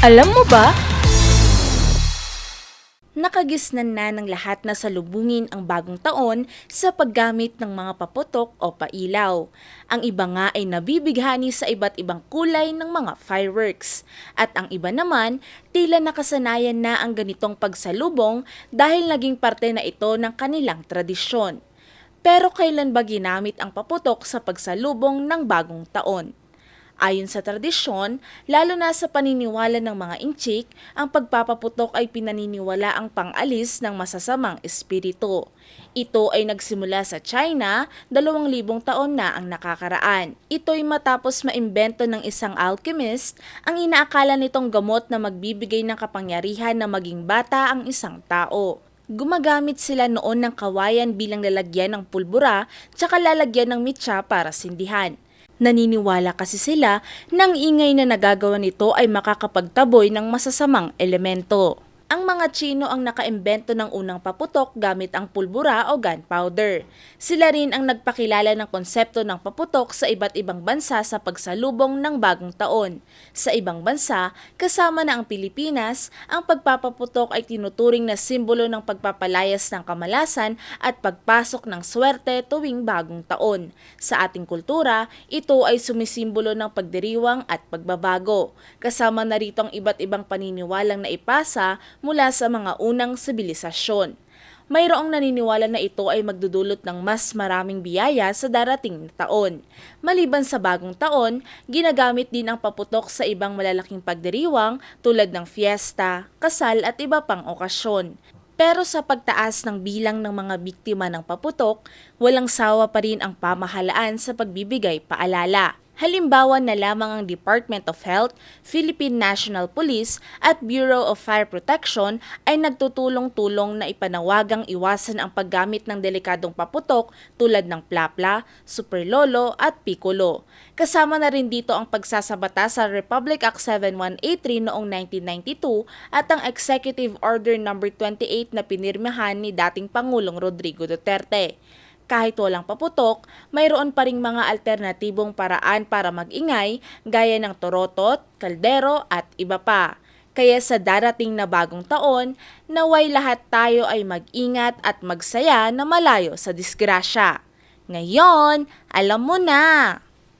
Alam mo ba? Nakagisnan na ng lahat na salubungin ang bagong taon sa paggamit ng mga paputok o pailaw. Ang iba nga ay nabibighani sa iba't ibang kulay ng mga fireworks. At ang iba naman, tila nakasanayan na ang ganitong pagsalubong dahil naging parte na ito ng kanilang tradisyon. Pero kailan ba ginamit ang paputok sa pagsalubong ng bagong taon? Ayon sa tradisyon, lalo na sa paniniwala ng mga inchik, ang pagpapaputok ay pinaniniwala ang pangalis ng masasamang espiritu. Ito ay nagsimula sa China, dalawang libong taon na ang nakakaraan. Ito'y matapos maimbento ng isang alchemist, ang inaakala nitong gamot na magbibigay ng kapangyarihan na maging bata ang isang tao. Gumagamit sila noon ng kawayan bilang lalagyan ng pulbura tsaka lalagyan ng mitsa para sindihan. Naniniwala kasi sila nang ingay na nagagawa nito ay makakapagtaboy ng masasamang elemento. Ang mga Chino ang nakaimbento ng unang paputok gamit ang pulbura o gunpowder. Sila rin ang nagpakilala ng konsepto ng paputok sa iba't ibang bansa sa pagsalubong ng bagong taon. Sa ibang bansa, kasama na ang Pilipinas, ang pagpapaputok ay tinuturing na simbolo ng pagpapalayas ng kamalasan at pagpasok ng swerte tuwing bagong taon. Sa ating kultura, ito ay sumisimbolo ng pagdiriwang at pagbabago. Kasama na rito ang iba't ibang paniniwalang naipasa mula sa mga unang sibilisasyon. Mayroong naniniwala na ito ay magdudulot ng mas maraming biyaya sa darating na taon. Maliban sa bagong taon, ginagamit din ang paputok sa ibang malalaking pagdiriwang tulad ng fiesta, kasal at iba pang okasyon. Pero sa pagtaas ng bilang ng mga biktima ng paputok, walang sawa pa rin ang pamahalaan sa pagbibigay paalala. Halimbawa na lamang ang Department of Health, Philippine National Police at Bureau of Fire Protection ay nagtutulong-tulong na ipanawagang iwasan ang paggamit ng delikadong paputok tulad ng plapla, superlolo at piccolo. Kasama na rin dito ang pagsasabata sa Republic Act 7183 noong 1992 at ang Executive Order No. 28 na pinirmahan ni dating Pangulong Rodrigo Duterte kahit walang paputok, mayroon pa ring mga alternatibong paraan para mag-ingay gaya ng torotot, kaldero at iba pa. Kaya sa darating na bagong taon, naway lahat tayo ay mag-ingat at magsaya na malayo sa disgrasya. Ngayon, alam mo na!